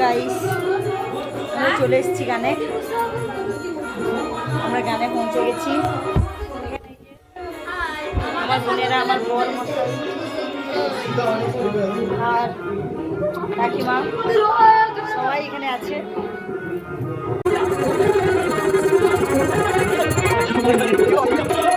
Guys আমরা চলে এসেছি গানে। আমরা গানে পৌঁছে গেছি। আমার বোনেরা, আমার বর মশাই আর কাকিমা, সবাই এখানে আছে। এই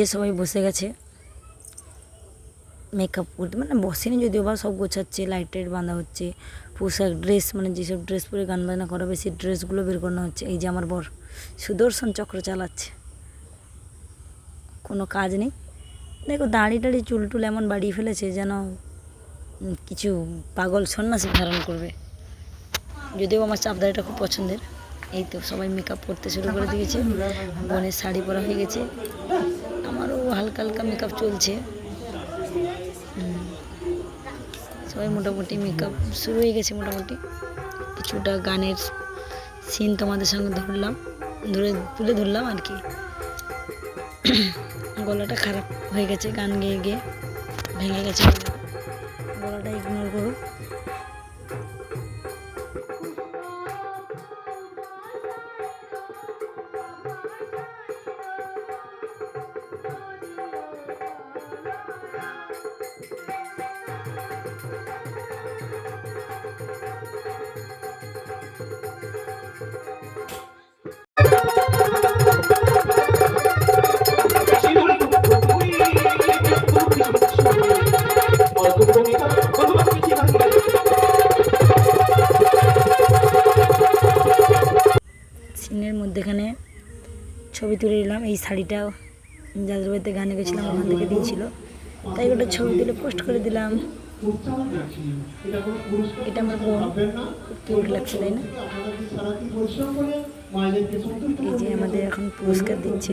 যে সবাই বসে গেছে। মেকআপ করতে মানে বসেনি যদিও বা সব গোছাচ্ছে লাইট টাইট বাঁধা হচ্ছে, পোশাক ড্রেস মানে যেসব ড্রেস পরে গান বাজনা করাবে সেই ড্রেসগুলো বের করানো হচ্ছে। এই যে আমার বর, সুদর্শন চক্র চালাচ্ছে। কোনো কাজ নেই। দেখো দাঁড়ি টাড়ি, চুল টুল এমন বাড়িয়ে ফেলেছে যেন কিছু পাগল সন্ন্যাসী ধারণ করবে। যদিও আমার চাপ দাড়িটা খুব পছন্দের। এই তো সবাই মেকআপ করতে শুরু করে দিয়েছে। বোনের শাড়ি পরা হয়ে গেছে। হালকা হালকা মেকআপ চলছে। সবাই মোটামুটি মেকআপ শুরু হয়ে গেছে মোটামুটি। কিছুটা গানের সিন তোমাদের সঙ্গে ধরলাম, ধরে তুলে ধরলাম আর কি। গলাটা খারাপ হয়ে গেছে, গান গেয়ে গিয়ে ভেঙে গেছে গলাটা। ইগনোর করো। মধ্যেখানে ছবি তুলে নিলাম। এই শাড়িটা যাদের বাড়িতে গানে গেছিলাম ওখান থেকে দিয়েছিল। তাই ওটা ছবি তুলে পোস্ট করে দিলাম। এটা আমার বোন খুব কিউট লাগছে তাই না? এই যে আমাদের এখন পুরস্কার দিচ্ছে।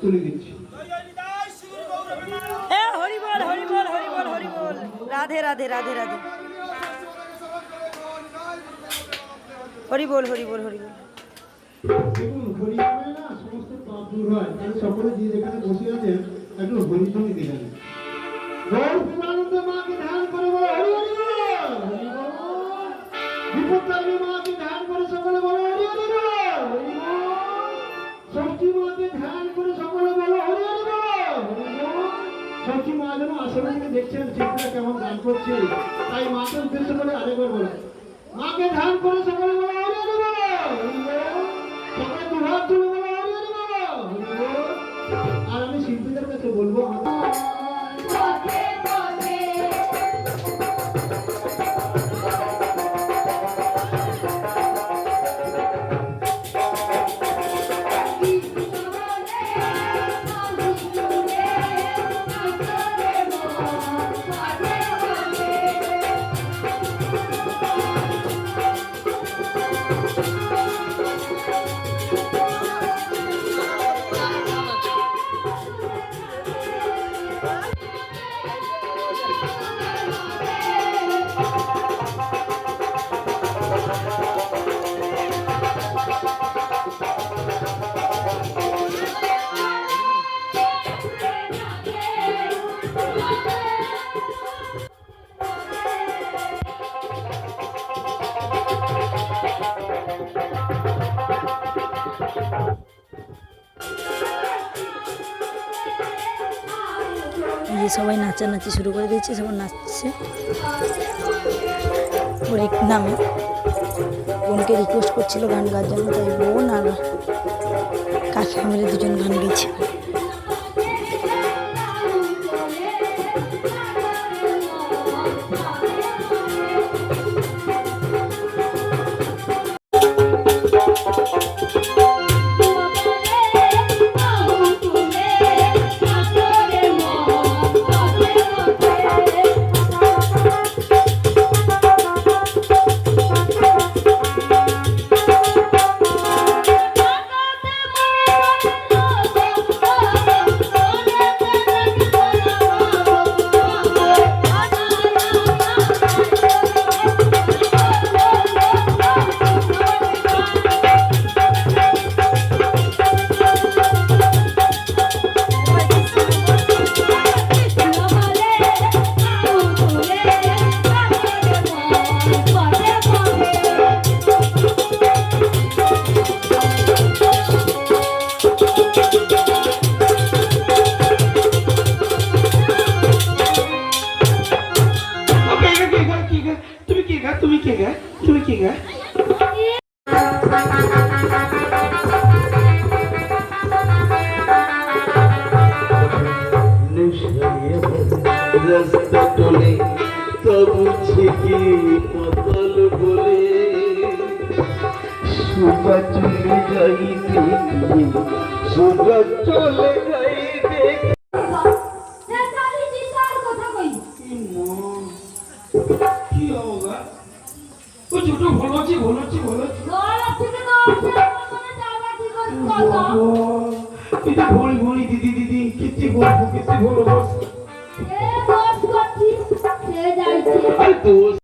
তুলে দিচ্ছি হরি বল হরি বল হরি বল হরি বল রাধে রাধে রাধে রাধে। হরি বল হরি বল হরি বল। সকলে মাকে ধ্যান মাকে ধ্যান করে ধ্যান করে দেখছেন শিল্পীরা কেমন গান করছে। তাই মাকে উদ্দেশ্য করে আরেকবার বলো। মাকে ধ্যান করে সকলে বল আমি শিল্পীদের কাছে বলব আমাদের এই যে সবাই নাচানাচি শুরু করে দিয়েছে, সবাই নাচছে। ব্রেক নামে বোনকে রিকোয়েস্ট করছিল গান গাওয়ার জন্য, তাই বোন আর কাকি মিলে দুজন গান গেছে গা তুমি কে গা তুমি কে গা রাস্তা তবু ছিকি পতল বলে সুজা চলে সুজা চলে যাইতে কি হব ও ছোট ভালো আছি ভালো আছি ভালো আছি এটা ভরি ভরি দিদি দিদি কিচ্ছু বলব কিতি বলব দোষ।